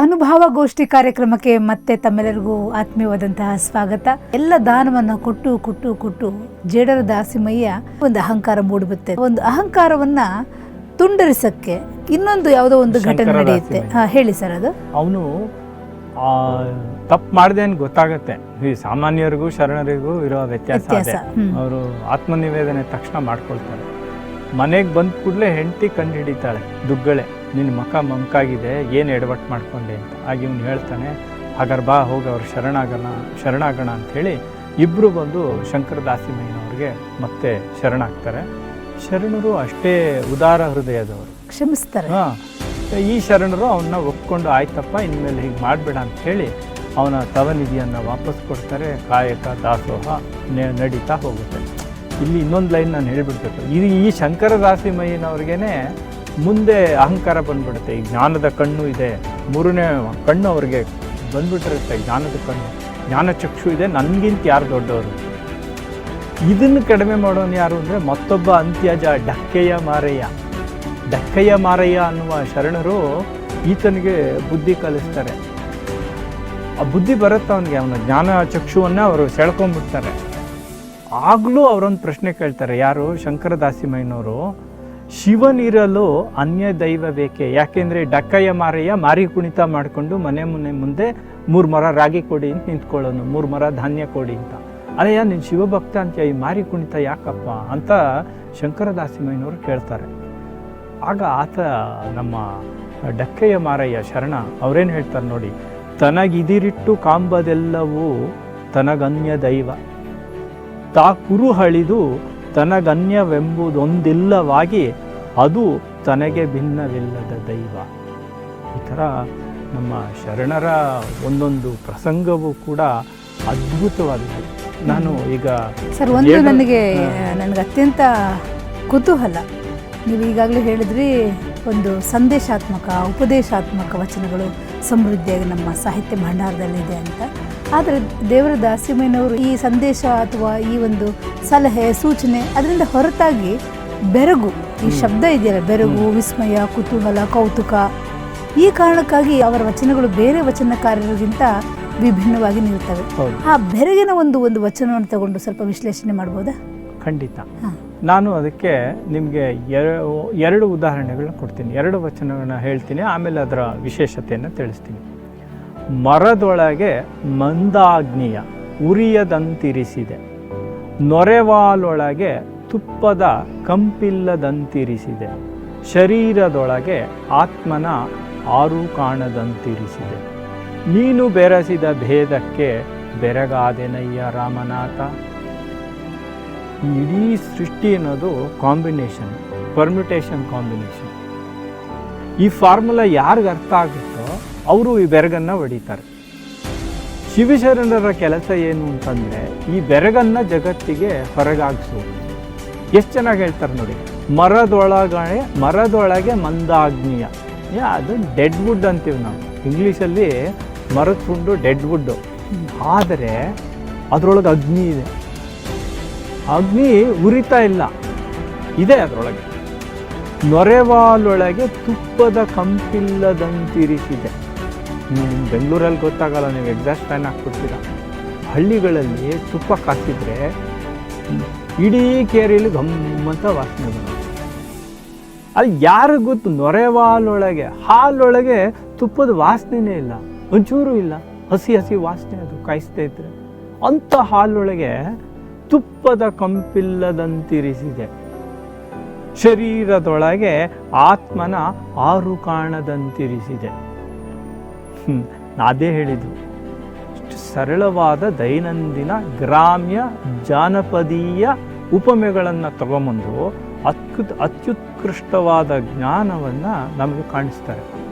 ಅನುಭವ ಗೋಷ್ಠಿ ಕಾರ್ಯಕ್ರಮಕ್ಕೆ ಮತ್ತೆ ತಮ್ಮೆಲ್ಲರಿಗೂ ಆತ್ಮೀಯವಾದಂತಹ ಸ್ವಾಗತ. ಎಲ್ಲ ದಾನವನ್ನು ಕೊಟ್ಟು ಕೊಟ್ಟು ಕೊಟ್ಟು ಜೇಡರ ದಾಸಿಮಯ್ಯ ಒಂದು ಅಹಂಕಾರ ಮೂಡಿಬತ್ತೆ ಒಂದು ಅಹಂಕಾರವನ್ನ ತುಂಡರಿಸಕ್ಕೆ ಇನ್ನೊಂದು ಯಾವುದೋ ಒಂದು ಘಟನೆ ನಡೆಯುತ್ತೆ. ಹಾ ಹೇಳಿ ಸರ್ ಅದು. ಅವನು ತಪ್ಪು ಮಾಡಿದೆ ಅಂತ ಗೊತ್ತಾಗತ್ತೆ. ಈ ಸಾಮಾನ್ಯರಿಗೂ ಶರಣರಿಗೂ ಇರೋ ವ್ಯತ್ಯಾಸ. ಅವರು ಆತ್ಮನಿವೇದನೆ ತಕ್ಷಣ ಮಾಡ್ಕೊಳ್ತಾರೆ. ಮನೆಗೆ ಬಂದ ಕೂಡಲೇ ಹೆಂಡತಿ ಕಂಡು ಹಿಡಿತಾಳೆ ದುಗ್ಗಳೆ. ನಿನ್ನ ಮಕ ಮಂಕಾಗಿದೆ ಏನು ಎಡವಟ್ಟು ಮಾಡ್ಕೊಂಡೆ ಅಂತ. ಆಗ ಇವನು ಹೇಳ್ತಾನೆ ಹಾಗಾದ್ರೆ ಬಾ ಹೋಗಿ ಅವ್ರು ಶರಣಾಗಣ ಶರಣಾಗಣ ಅಂಥೇಳಿ ಇಬ್ಬರು ಬಂದು ಶಂಕರ ದಾಸಿಮಯ್ಯನವ್ರಿಗೆ ಮತ್ತೆ ಶರಣಾಗ್ತಾರೆ. ಶರಣರು ಅಷ್ಟೇ ಉದಾರ ಹೃದಯದವರು. ಕ್ಷಮಿಸ್ತಾರೆ. ಹಾಂ ಈ ಶರಣರು ಅವನ್ನ ಒಪ್ಕೊಂಡು ಆಯ್ತಪ್ಪ ಇನ್ಮೇಲೆ ಹೀಗೆ ಮಾಡಬೇಡ ಅಂತ ಹೇಳಿ ಅವನ ತವನಿಧಿಯನ್ನು ವಾಪಸ್ ಕೊಡ್ತಾರೆ. ಕಾಯಕ ದಾಸೋಹ ನೆ- ನಡೀತಾ ಹೋಗುತ್ತೆ. ಇಲ್ಲಿ ಇನ್ನೊಂದು ಲೈನ್ ನಾನು ಹೇಳಿಬಿಡ್ಬೇಕು. ಇದು ಈ ಶಂಕರ ದಾಸಿಮಯ್ಯನವ್ರಿಗೇನೆ ಮುಂದೆ ಅಹಂಕಾರ ಬಂದ್ಬಿಡುತ್ತೆ, ಈ ಜ್ಞಾನದ ಕಣ್ಣು ಇದೆ, ಮೂರನೇ ಕಣ್ಣು ಅವ್ರಿಗೆ ಬಂದ್ಬಿಟ್ಟಿರುತ್ತೆ ಜ್ಞಾನದ ಕಣ್ಣು. ಜ್ಞಾನಚಕ್ಷು ಇದೆ, ನನಗಿಂತ ಯಾರು ದೊಡ್ಡವರು? ಇದನ್ನು ಕಡಿಮೆ ಮಾಡೋನು ಯಾರು ಅಂದರೆ ಮತ್ತೊಬ್ಬ ಅಂತ್ಯಜ, ಡಕ್ಕೆಯ ಮಾರಯ್ಯ. ಡಕ್ಕಯ್ಯ ಮಾರಯ್ಯ ಅನ್ನುವ ಶರಣರು ಈತನಿಗೆ ಬುದ್ಧಿ ಕಲಿಸ್ತಾರೆ. ಆ ಬುದ್ಧಿ ಬರುತ್ತೆ ಅವನಿಗೆ? ಅವನ ಜ್ಞಾನ ಚಕ್ಷುವನ್ನು ಅವರು ಸೆಳ್ಕೊಂಡ್ಬಿಡ್ತಾರೆ. ಆಗಲೂ ಅವರೊಂದು ಪ್ರಶ್ನೆ ಕೇಳ್ತಾರೆ, ಯಾರು? ಶಂಕರ ದಾಸಿಮಯ್ಯನವರು ಶಿವನಿರಲು ಅನ್ಯ ದೈವ ಬೇಕೆ ಯಾಕೆಂದ್ರೆ ಡಕ್ಕಯ್ಯ ಮಾರಯ್ಯ ಮಾರಿ ಕುಣಿತ ಮಾಡಿಕೊಂಡು ಮನೆ ಮುನೆ ಮುಂದೆ ಮೂರು ಮರ ರಾಗಿ ಕೊಡಿ ಅಂತ ನಿಂತ್ಕೊಳ್ಳೋನು, ಮೂರು ಮರ ಧಾನ್ಯ ಕೊಡಿ ಅಂತ. ಅಲ್ಲಯ್ಯ ನೀನು ಶಿವಭಕ್ತ ಅಂತ ಈ ಮಾರಿ ಕುಣಿತ ಯಾಕಪ್ಪ ಅಂತ ಶಂಕರದಾಸಿಮಯ್ಯನವರು ಕೇಳ್ತಾರೆ. ಆಗ ಆತ ನಮ್ಮ ಡಕ್ಕೆಯ ಮಾರಯ್ಯ ಶರಣ ಅವರೇನು ಹೇಳ್ತಾರೆ ನೋಡಿ, ತನಗಿದಿರಿಟ್ಟು ಕಾಂಬದೆಲ್ಲವೂ ತನಗನ್ಯ ದೈವ. ತಾ ಕುರು ಹಳಿದು ತನಗನ್ಯವೆಂಬುದೊಂದಿಲ್ಲವಾಗಿ ಅದು ತನಗೆ ಭಿನ್ನವಿಲ್ಲದ ದೈವ. ಈ ಥರ ನಮ್ಮ ಶರಣರ ಒಂದೊಂದು ಪ್ರಸಂಗವೂ ಕೂಡ ಅದ್ಭುತವಾಗಿದೆ. ನಾನು ಈಗ ಸರ್ ಒಂದು ನನಗೆ. ನನಗೆ ಅತ್ಯಂತ ಕುತೂಹಲ. ನೀವು ಈಗಾಗಲೇ ಹೇಳಿದ್ರಿ ಒಂದು ಸಂದೇಶಾತ್ಮಕ ಉಪದೇಶಾತ್ಮಕ ವಚನಗಳು ಸಮೃದ್ಧಿಯಾಗಿ ನಮ್ಮ ಸಾಹಿತ್ಯ ಭಂಡಾರದಲ್ಲಿದೆ ಅಂತ. ಆದರೆ ದೇವರ ದಾಸಿಮಯ್ಯನವರು ಈ ಸಂದೇಶ ಅಥವಾ ಈ ಒಂದು ಸಲಹೆ ಸೂಚನೆ ಅದರಿಂದ ಹೊರತಾಗಿ ಬೆರಗು ಈ ಶಬ್ದ ಇದೆಯಲ್ಲ ಬೆರಗು ವಿಸ್ಮಯ ಕುತೂಹಲ ಕೌತುಕ ಈ ಕಾರಣಕ್ಕಾಗಿ ಅವರ ವಚನಗಳು ಬೇರೆ ವಚನಕಾರರಿಗಿಂತ ವಿಭಿನ್ನವಾಗಿ ನಿಲ್ತವೆ ಆ ಬೆರಗಿನ ಒಂದು ಒಂದು ವಚನವನ್ನು ತಗೊಂಡು ಸ್ವಲ್ಪ ವಿಶ್ಲೇಷಣೆ ಮಾಡ್ಬೋದಾ? ಖಂಡಿತ. ಹಾ. ನಾನು ಅದಕ್ಕೆ ನಿಮಗೆ ಎರಡು ಉದಾಹರಣೆಗಳನ್ನ ಕೊಡ್ತೀನಿ. ಎರಡು ವಚನಗಳನ್ನ ಹೇಳ್ತೀನಿ, ಆಮೇಲೆ ಅದರ ವಿಶೇಷತೆಯನ್ನು ತಿಳಿಸ್ತೀನಿ. ಮರದೊಳಗೆ ಮಂದಾಗ್ನಿಯ ಉರಿಯದಂತಿರಿಸಿದೆ. ನೊರೆವಾಲೊಳಗೆ ತುಪ್ಪದ ಕಂಪಿಲ್ಲದಂತಿರಿಸಿದೆ. ಶರೀರದೊಳಗೆ ಆತ್ಮನ ಆರು ಕಾಣದಂತಿರಿಸಿದೆ ನೀನು ಬೆರೆಸಿದ ಭೇದಕ್ಕೆ ಬೆರಗಾದೆನಯ್ಯ ರಾಮನಾಥ. ಇಡೀ ಸೃಷ್ಟಿ ಅನ್ನೋದು ಕಾಂಬಿನೇಷನ್ ಪರ್ಮ್ಯುಟೇಷನ್ ಕಾಂಬಿನೇಷನ್ ಈ ಫಾರ್ಮುಲಾ ಯಾರಿಗೆ ಅರ್ಥ ಆಗುತ್ತೋ ಅವರು ಈ ಬೆರಗನ್ನು ಹೊಡಿತಾರೆ. ಶಿವಶರಣರ ಕೆಲಸ ಏನು ಅಂತಂದರೆ ಈ ಬೆರಗನ್ನು ಜಗತ್ತಿಗೆ ಹೊರಗಾಗಿಸುವುದು ಎಷ್ಟು ಚೆನ್ನಾಗಿ ಹೇಳ್ತಾರೆ ನೋಡಿ ಮರದೊಳಗೆ ಮರದೊಳಗೆ ಮಂದಾಗ್ನಿಯ. ಅದು ಡೆಡ್ ವುಡ್ ಅಂತೀವಿ ನಾವು. ಇಂಗ್ಲೀಷಲ್ಲಿ ಮರದ ತುಂಡು ಡೆಡ್ ವುಡ್ಡು ಆದರೆ ಅದರೊಳಗೆ ಅಗ್ನಿ ಇದೆ. ಅಗ್ನಿ ಉರಿತಾ ಇಲ್ಲ. ಇದೆ ಅದರೊಳಗೆ. ನೊರೆವಾಲೊಳಗೆ ತುಪ್ಪದ ಕಂಪಿಲ್ಲದಂತಿರಿಸಿದೆ. ಬೆಂಗಳೂರಲ್ಲಿ ಗೊತ್ತಾಗಲ್ಲ, ನೀವು ಎಕ್ಸಾಸ್ಟ್ ಫ್ಯಾನ್ ಹಾಕ್ಬಿಡ್ತೀರ. ಹಳ್ಳಿಗಳಲ್ಲಿ ತುಪ್ಪ ಕಾಸಿದ್ರೆ ಇಡೀ ಕೇರಿಯಲ್ಲಿ ಗಮ್ಮಂತ ವಾಸನೆ ಬರುತ್ತೆ. ಅಲ್ಲಿ ಯಾರಿಗೆ ಗೊತ್ತು, ನೊರೆವಾಲೊಳಗೆ, ಹಾಲೊಳಗೆ ತುಪ್ಪದ ವಾಸನೆನೇ ಇಲ್ಲ. ಒಂಚೂರು ಇಲ್ಲ. ಹಸಿ ಹಸಿ ವಾಸನೆ ಅದು ಕಾಯಿಸ್ತಾ ಇದ್ರೆ. ಅಂಥ ಹಾಲೊಳಗೆ ತುಪ್ಪದ ಕಂಪಿಲ್ಲದಂತಿರಿಸಿದೆ. ಶರೀರದೊಳಗೆ ಆತ್ಮನ ಆರು ಕಾಣದಂತಿರಿಸಿದೆ. ಅದೇ ಹೇಳಿದ್ದು. ಇಷ್ಟು ಸರಳವಾದ ದೈನಂದಿನ ಗ್ರಾಮ್ಯ ಜಾನಪದೀಯ ಉಪಮೆಗಳನ್ನು ತಗೊಂಬಂದು ಅತ್ಯುತ್ ಅತ್ಯುತ್ಕೃಷ್ಟವಾದ ಜ್ಞಾನವನ್ನು ನಮಗೆ ಕಾಣಿಸ್ತಾರೆ.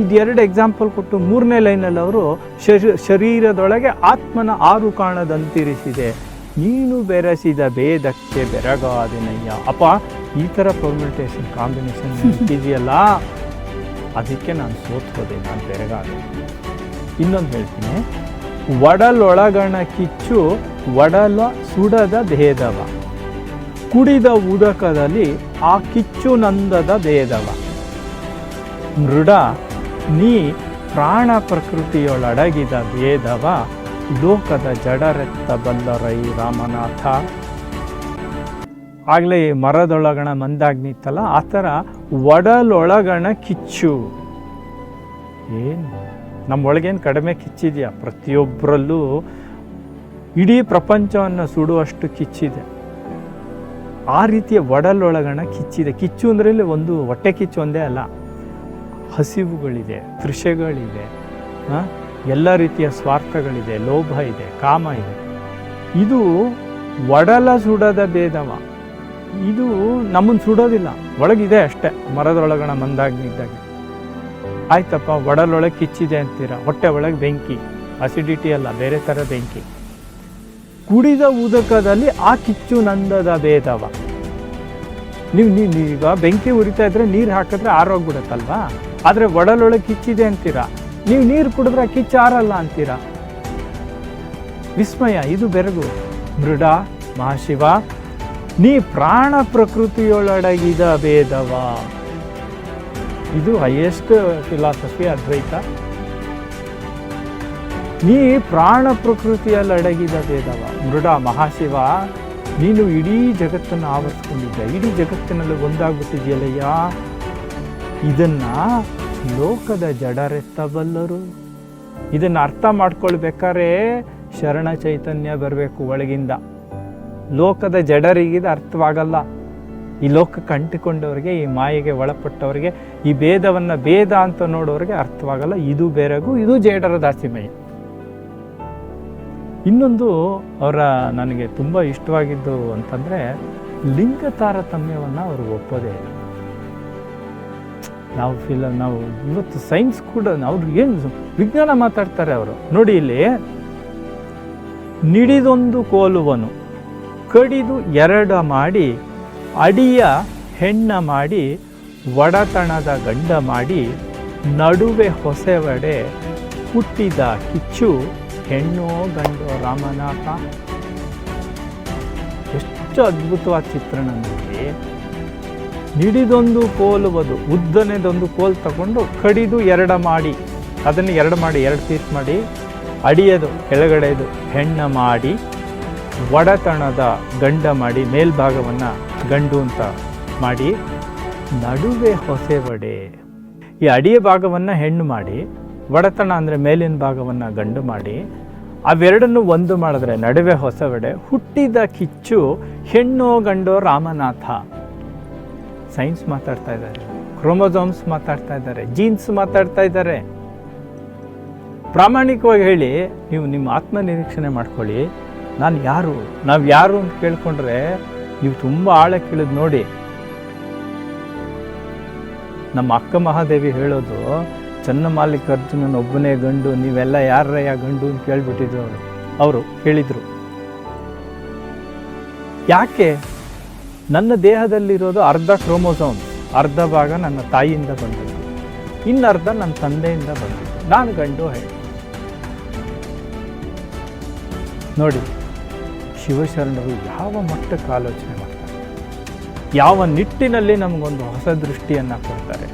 ಇದೆರಡು ಎಕ್ಸಾಂಪಲ್ ಕೊಟ್ಟು ಮೂರನೇ ಲೈನಲ್ಲಿ ಅವರು ಶರೀ- ಶರೀರದೊಳಗೆ ಆತ್ಮನ ಆರು ಕಾಣದಂತಿರಿಸಿದೆ. ನೀನು ಬೆರೆಸಿದ ಭೇದಕ್ಕೆ ಬೆರಗಾದಿನಯ್ಯ. ಅಪ್ಪ, ಈ ಥರ ಪರ್ಮಿಟೇಷನ್ ಕಾಂಬಿನೇಷನ್ ಇದೆಯಲ್ಲ ಅದಕ್ಕೆ ನಾನು ಸೋತ್ಕೋದೆ, ನಾನು ಬೆರಗಾದೆ. ಇನ್ನೊಂದು ಹೇಳ್ತೀನಿ. ಒಡಲೊಳಗಣ ಕಿಚ್ಚು, ಒಡಲ ಸುಡದ ಭೇದವ. ಕುಡಿದ ಉದಕದಲ್ಲಿ ಆ ಕಿಚ್ಚು ನಂದದ ಭೇದವ. ಮೃಡ, ನೀ ಪ್ರಾಣ ಪ್ರಕೃತಿಯೊಳಡಗಿದ ಭೇದವ. ಲೋಕದ ಜಡರೆತ್ತ ಬಲ್ಲರೈ ರಾಮನಾಥ. ಆಗಲೇ ಮರದೊಳಗಣ ಮಂದಾಗ್ನಿ ಇತ್ತಲ್ಲ ಆ ಥರ ಒಡಲೊಳಗಣ ಕಿಚ್ಚು. ಏನು? ನಮ್ಮೊಳಗೇನು ಕಡಿಮೆ ಕಿಚ್ಚಿದೆಯಾ? ಪ್ರತಿಯೊಬ್ಬರಲ್ಲೂ ಇಡೀ ಪ್ರಪಂಚವನ್ನು ಸುಡುವಷ್ಟು ಕಿಚ್ಚಿದೆ. ಆ ರೀತಿಯ ಒಡಲೊಳಗಣ ಕಿಚ್ಚಿದೆ. ಕಿಚ್ಚು ಇಲ್ಲಿ ಒಂದು ಹೊಟ್ಟೆ ಕಿಚ್ಚು ಒಂದೇ ಅಲ್ಲ. ಹಸಿವುಗಳಿದೆ ತೃಷೆಗಳಿದೆ ಆ, ಎಲ್ಲ ರೀತಿಯ ಸ್ವಾರ್ಥಗಳಿದೆ, ಲೋಭ ಇದೆ, ಕಾಮ ಇದೆ. ಇದು ಒಡಲ ಸುಡದ ಭೇದವ. ಇದು ನಮ್ಮನ್ನು ಸುಡೋದಿಲ್ಲ. ಒಳಗಿದೆ ಅಷ್ಟೇ, ಮರದೊಳಗಣ ಮಂದಾಗ್ನಿ ಇದ್ದಾಗೆ ಆಯ್ತಪ್ಪ, ಒಡಲೊಳಗೆ ಕಿಚ್ಚಿದೆ ಅಂತೀರ? ಹೊಟ್ಟೆ ಒಳಗೆ ಬೆಂಕಿ ಅಸಿಡಿಟಿ ಅಲ್ಲ, ಬೇರೆ ಥರ ಬೆಂಕಿ. ಕುಡಿದ ಉದಕದಲ್ಲಿ ಆ ಕಿಚ್ಚು ನಂದದ ಭೇದವ. ನೀವು ನೀವು ಈಗ ಬೆಂಕಿ ಉರಿತಾ ಇದ್ರೆ ನೀರು ಹಾಕಿದ್ರೆ ಆರೋಗ್ಬಿಡುತ್ತಲ್ವಾ ಆದರೆ ಒಡಲೊಳಗೆ ಕಿಚ್ಚಿದೆ ಅಂತೀರಾ? ನೀವು ನೀರು ಕುಡಿದ್ರೆ ಅಕ್ಕಿ ಚಾರಲ್ಲ ಆರಲ್ಲ ಅಂತೀರಾ? ವಿಸ್ಮಯ, ಇದು ಬೆರಗು. ಮೃಡ, ಮಹಾಶಿವ, ನೀ ಪ್ರಾಣ ಪ್ರಕೃತಿಯೊಳಡಗಿದ ಭೇದವ. ಇದು ಹೈಯೆಸ್ಟ್ ಫಿಲಾಸಫಿ ಅದ್ವೈತ. ನೀ ಪ್ರಾಣ ಪ್ರಕೃತಿಯಲ್ಲಡಗಿದ ಭೇದವ. ಮೃಡ, ಮಹಾಶಿವ, ನೀನು ಇಡೀ ಜಗತ್ತನ್ನು ಆವರಿಸ್ಕೊಂಡಿದ್ದ. ಇಡೀ ಜಗತ್ತಿನಲ್ಲಿ ಒಂದಾಗ್ಬಿಟ್ಟಿದೆಯಲ್ಲಯ್ಯ? ಇದನ್ನ ಲೋಕದ ಜಡರೆತ್ತಬಲ್ಲರು. ಇದನ್ನು ಅರ್ಥ ಮಾಡ್ಕೊಳ್ಬೇಕಾದ್ರೆ ಶರಣ ಚೈತನ್ಯ ಬರಬೇಕು ಒಳಗಿಂದ. ಲೋಕದ ಜಡರಿಗಿದ ಅರ್ಥವಾಗಲ್ಲ. ಈ ಲೋಕ ಕಂಟಿಕೊಂಡವ್ರಿಗೆ ಈ ಮಾಯೆಗೆ ಒಳಪಟ್ಟವರಿಗೆ, ಈ ಭೇದವನ್ನು ಭೇದ ಅಂತ ನೋಡೋರಿಗೆ ಅರ್ಥವಾಗಲ್ಲ. ಇದು ಬೇರೆಗೂ, ಇದು ಜೇಡರ ದಾಸಿಮಯ. ಇನ್ನೊಂದು ಅವರ ನನಗೆ ತುಂಬ ಇಷ್ಟವಾಗಿದ್ದು ಅಂತಂದರೆ ಲಿಂಗ ತಾರತಮ್ಯವನ್ನು ಅವರು ಒಪ್ಪೋದೇ ಇಲ್ಲ. ನಾವು ಫಿಲ ನಾವು ಇವತ್ತು ಸೈನ್ಸ್ ಕೂಡ ಅವ್ರು ಏನು ವಿಜ್ಞಾನ ಮಾತಾಡ್ತಾರೆ ಅವರು. ನೋಡಿ ಇಲ್ಲಿ, ನಿಡಿದೊಂದು ಕೋಲುವನು, ಕಡಿದು ಎರಡ ಮಾಡಿ, ಅಡಿಯ ಹೆಣ್ಣ ಮಾಡಿ ಒಡತಣದ ಗಂಡ ಮಾಡಿ, ನಡುವೆ ಹೊಸೆವಡೆ ಹುಟ್ಟಿದ ಕಿಚ್ಚು, ಹೆಣ್ಣೋ ಗಂಡೋ ರಾಮನಾಥ. ಎಷ್ಟು ಅದ್ಭುತವಾದ ಚಿತ್ರಣ ನೋಡಿ. ನಿಡಿದೊಂದು ಕೋಲುವುದು, ಉದ್ದನೆದೊಂದು ಕೋಲ್ ತಗೊಂಡು ಕಡಿದು ಎರಡ ಮಾಡಿ, ಅದನ್ನು ಎರಡು ಮಾಡಿ, ಎರಡು ಪೀಸ್ ಮಾಡಿ, ಅಡಿಯದು, ಕೆಳಗಡೆದು ಹೆಣ್ಣ ಮಾಡಿ ಒಡತಣದ ಗಂಡ ಮಾಡಿ, ಮೇಲ್ಭಾಗವನ್ನು ಗಂಡು ಅಂತ ಮಾಡಿ, ನಡುವೆ ಹೊಸೆ ವಡೆ. ಈ ಅಡಿಯ ಭಾಗವನ್ನು ಹೆಣ್ಣು ಮಾಡಿ ಒಡತಣ ಅಂದರೆ ಮೇಲಿನ ಭಾಗವನ್ನು ಗಂಡು ಮಾಡಿ, ಅವೆರಡನ್ನು ಒಂದು ಮಾಡಿದ್ರೆ ನಡುವೆ ಹೊಸ ವಡೆ ಹುಟ್ಟಿದ ಕಿಚ್ಚು ಹೆಣ್ಣೋ ಗಂಡೋ ರಾಮನಾಥ. ಸೈನ್ಸ್ ಮಾತಾಡ್ತಾ ಇದ್ದಾರೆ, ಕ್ರೋಮೋಸೋಮ್ಸ್ ಮಾತಾಡ್ತಾ ಇದ್ದಾರೆ, ಜೀನ್ಸ್ ಮಾತಾಡ್ತಾ ಇದ್ದಾರೆ. ಪ್ರಾಮಾಣಿಕವಾಗಿ ಹೇಳಿ, ನೀವು ನಿಮ್ಮ ಆತ್ಮ ನಿರೀಕ್ಷಣೆ ಮಾಡ್ಕೊಳ್ಳಿ. ನಾನು ಯಾರು? ನಾವು ಯಾರು ಅಂತ ಕೇಳ್ಕೊಂಡ್ರೆ ನೀವು ತುಂಬ ಆಳಕ್ಕೆ ಇಳಿದು ನೋಡಿ. ನಮ್ಮ ಅಕ್ಕ ಮಹಾದೇವಿ ಹೇಳೋದು ಚನ್ನಮಾಲಿಕಾರ್ಜುನನ ಒಬ್ಬನೇ ಗಂಡು, ನೀವೆಲ್ಲ ಯಾರಯ್ಯ ಗಂಡು? ಅಂತ ಕೇಳಿಬಿಟ್ಟಿದ್ರು ಅವರು. ಅವರು ಹೇಳಿದರು ಯಾಕೆ? ನನ್ನ ದೇಹದಲ್ಲಿರೋದು ಅರ್ಧ ಕ್ರೋಮೋಸೋಮ್, ಅರ್ಧ ಭಾಗ ನನ್ನ ತಾಯಿಯಿಂದ ಬಂದದ್ದು. ಇನ್ನರ್ಧ ನನ್ನ ತಂದೆಯಿಂದ ಬಂದದ್ದು. ನಾನು ಗಂಡು ಹೇಳಿ ನೋಡಿ, ಶಿವಶರಣರು ಯಾವ ಮಟ್ಟಕ್ಕೆ ಆಲೋಚನೆ ಮಾಡ್ತಾರೆ? ಯಾವ ನಿಟ್ಟಿನಲ್ಲಿ ನಮಗೊಂದು ಹೊಸ ದೃಷ್ಟಿಯನ್ನು ಕೊಡ್ತಾರೆ?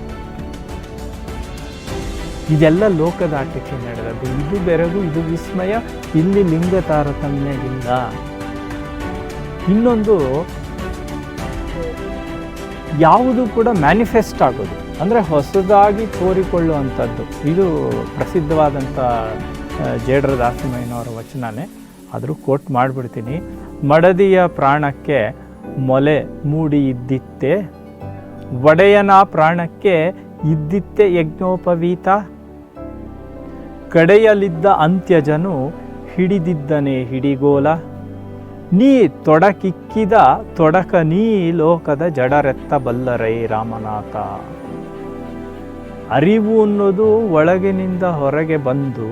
ಇದೆಲ್ಲ ಲೋಕದ ಲೋಕದಾಟಕ್ಕೆ ನಡೆದದ್ದು. ಇದು ಬೆರಗು, ಇದು ವಿಸ್ಮಯ, ಇಲ್ಲಿ ಲಿಂಗ ತಾರತಮ್ಯ ಇಲ್ಲ ಇನ್ನೊಂದು ಯಾವುದು ಕೂಡ ಮ್ಯಾನಿಫೆಸ್ಟ್ ಆಗೋದು. ಅಂದರೆ ಹೊಸದಾಗಿ ತೋರಿಕೊಳ್ಳುವಂಥದ್ದು. ಇದು ಪ್ರಸಿದ್ಧವಾದಂಥ ಜೇಡರ ಜೇಡ್ರ ದಾಸಿಮಯ್ಯನವರ ವಚನನೇ. ಆದರೂ ಕೋಟ್ ಮಾಡಿಬಿಡ್ತೀನಿ. ಮಡದಿಯ ಪ್ರಾಣಕ್ಕೆ ಮೊಲೆ ಮೂಡಿ ಇದ್ದಿತ್ತೆ ಒಡೆಯನ ಪ್ರಾಣಕ್ಕೆ ಇದ್ದಿತ್ತೆ ಯಜ್ಞೋಪವೀತ. ಕಡೆಯಲಿದ್ದ ಅಂತ್ಯಜನು ಹಿಡಿದಿದ್ದನೇ ಹಿಡಿಗೋಲ. ನೀ ತೊಡಕಿಕ್ಕಿದ ತೊಡಕ ನೀ ಲೋಕದ ಜಡರೆತ್ತ ಬಲ್ಲರೈ ರಾಮನಾಥ. ಅರಿವು ಅನ್ನೋದು ಒಳಗಿನಿಂದ ಹೊರಗೆ ಬಂದು